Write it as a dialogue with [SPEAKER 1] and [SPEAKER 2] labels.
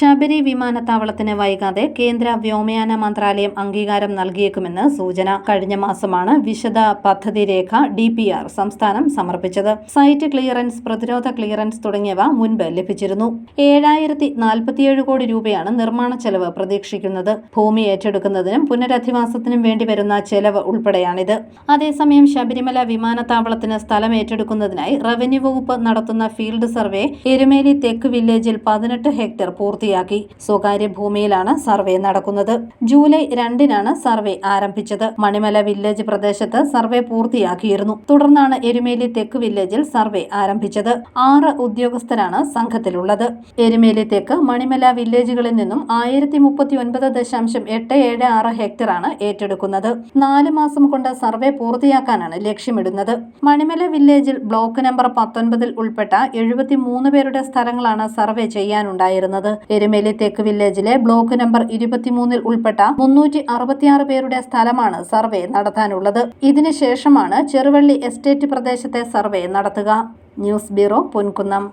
[SPEAKER 1] ശബരി വിമാനത്താവളത്തിന് വൈകാതെ കേന്ദ്ര വ്യോമയാന മന്ത്രാലയം അംഗീകാരം നൽകിയേക്കുമെന്ന് സൂചന. കഴിഞ്ഞ മാസമാണ് വിശദ പദ്ധതി രേഖ ഡി പി ആർ സംസ്ഥാനം സമർപ്പിച്ചത്. സൈറ്റ് ക്ലിയറൻസ് പ്രതിരോധ ക്ലിയറൻസ് തുടങ്ങിയവ മുൻപ് ലഭിച്ചിരുന്നു. ഏഴായിരത്തി നാൽപ്പത്തിയേഴ് കോടി രൂപയാണ് നിർമ്മാണ ചെലവ് പ്രതീക്ഷിക്കുന്നത്. ഭൂമി ഏറ്റെടുക്കുന്നതിനും പുനരധിവാസത്തിനും വേണ്ടി വരുന്ന ചെലവ് ഉൾപ്പെടെയാണിത്. അതേസമയം ശബരിമല വിമാനത്താവളത്തിന് സ്ഥലം ഏറ്റെടുക്കുന്നതിനായി റവന്യൂ വകുപ്പ് നടത്തുന്ന ഫീൽഡ് സർവേ എരുമേലി തെക്ക് വില്ലേജിൽ പതിനെട്ട് ഹെക്ടർ പൂർത്തിയാക്കി സ്വകാര്യ ഭൂമിയിലാണ് സർവേ നടക്കുന്നത്. ജൂലൈ രണ്ടിനാണ് സർവേ ആരംഭിച്ചത്. മണിമല വില്ലേജ് പ്രദേശത്ത് സർവേ പൂർത്തിയാക്കിയിരുന്നു. തുടർന്നാണ് എരുമേലി തെക്ക് വില്ലേജിൽ സർവേ ആരംഭിച്ചത്. ആറ് ഉദ്യോഗസ്ഥരാണ് സംഘത്തിലുള്ളത്. എരുമേലി തെക്ക് മണിമല വില്ലേജുകളിൽ നിന്നും ആയിരത്തി മുപ്പത്തി ഒൻപത് ദശാംശം എട്ട് ഏഴ് ആറ് ഹെക്ടറാണ് ഏറ്റെടുക്കുന്നത്. നാല് മാസം കൊണ്ട് സർവേ പൂർത്തിയാക്കാനാണ് ലക്ഷ്യമിടുന്നത്. മണിമല വില്ലേജിൽ ബ്ലോക്ക് നമ്പർ പത്തൊൻപതിൽ ഉൾപ്പെട്ട എഴുപത്തി മൂന്ന് പേരുടെ സ്ഥലങ്ങളാണ് സർവേ ചെയ്യാനുണ്ടായിരുന്നത്. എരുമേലി തെക്ക് വില്ലേജിലെ ബ്ലോക്ക് നമ്പർ ഇരുപത്തിമൂന്നിൽ ഉൾപ്പെട്ട മുന്നൂറ്റി അറുപത്തിയാറ് പേരുടെ സ്ഥലമാണ് സർവേ നടത്താനുള്ളത്. ഇതിനുശേഷമാണ് ചെറുവള്ളി എസ്റ്റേറ്റ് പ്രദേശത്തെ സർവേ നടത്തുക. News bureau Ponkunnam.